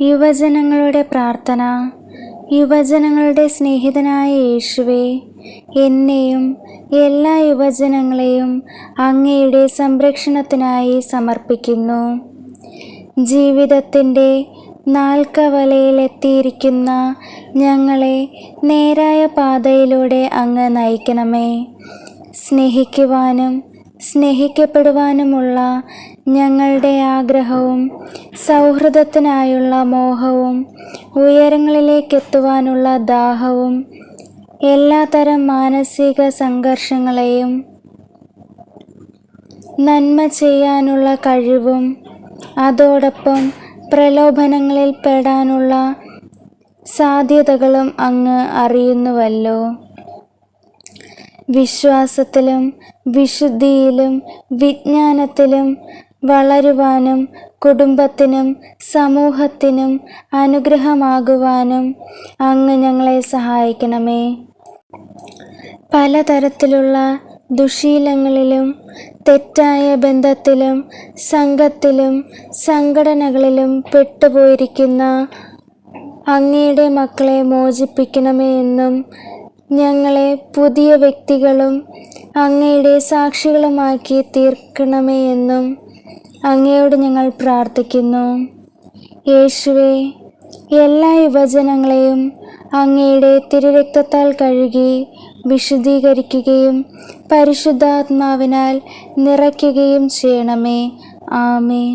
യുവജനങ്ങളുടെ പ്രാർത്ഥന യുവജനങ്ങളുടെ സ്നേഹിതനായ യേശുവേ എന്നെയും എല്ലാ യുവജനങ്ങളെയും അങ്ങയുടെ സംരക്ഷണത്തിനായി സമർപ്പിക്കുന്നു. ജീവിതത്തിന്റെ നാൽക്കവലയിലെത്തിയിരിക്കുന്ന ഞങ്ങളെ നേരായ പാതയിലൂടെ അങ്ങ് നയിക്കണമേ. സ്നേഹിക്കുവാനും സ്നേഹിക്കപ്പെടുവാനുമുള്ള ഞങ്ങളുടെ ആഗ്രഹവും സൗഹൃദത്തിനായുള്ള മോഹവും ഉയരങ്ങളിലേക്കെത്തുവാനുള്ള ദാഹവും എല്ലാതരം മാനസിക സംഘർഷങ്ങളെയും നന്മ ചെയ്യാനുള്ള കഴിവും അതോടൊപ്പം പ്രലോഭനങ്ങളിൽ പെടാനുള്ള സാധ്യതകളും അങ്ങ് അറിയുന്നുവല്ലോ. വിശ്വാസത്തിലും വിശുദ്ധിയിലും വിജ്ഞാനത്തിലും വളരുവാനും കുടുംബത്തിനും സമൂഹത്തിനും അനുഗ്രഹമാകുവാനും അങ്ങ് ഞങ്ങളെ സഹായിക്കണമേ. പലതരത്തിലുള്ള ദുശീലങ്ങളിലും തെറ്റായ ബന്ധത്തിലും സംഘത്തിലും സംഘടനകളിലും പെട്ടുപോയിരിക്കുന്ന അങ്ങയുടെ മക്കളെ മോചിപ്പിക്കണമേ എന്നും ഞങ്ങളെ പുതിയ വ്യക്തികളും അങ്ങയുടെ സാക്ഷികളുമാക്കി തീർക്കണമേ എന്നും അങ്ങയോട് ഞങ്ങൾ പ്രാർത്ഥിക്കുന്നു. യേശുവെ എല്ലാ യുവജനങ്ങളെയും അങ്ങയുടെ തിരുരക്തത്താൽ കഴുകി വിശുദ്ധീകരിക്കുകയും പരിശുദ്ധാത്മാവിനാൽ നിറയ്ക്കുകയും ചെയ്യണമേ. ആമേൻ.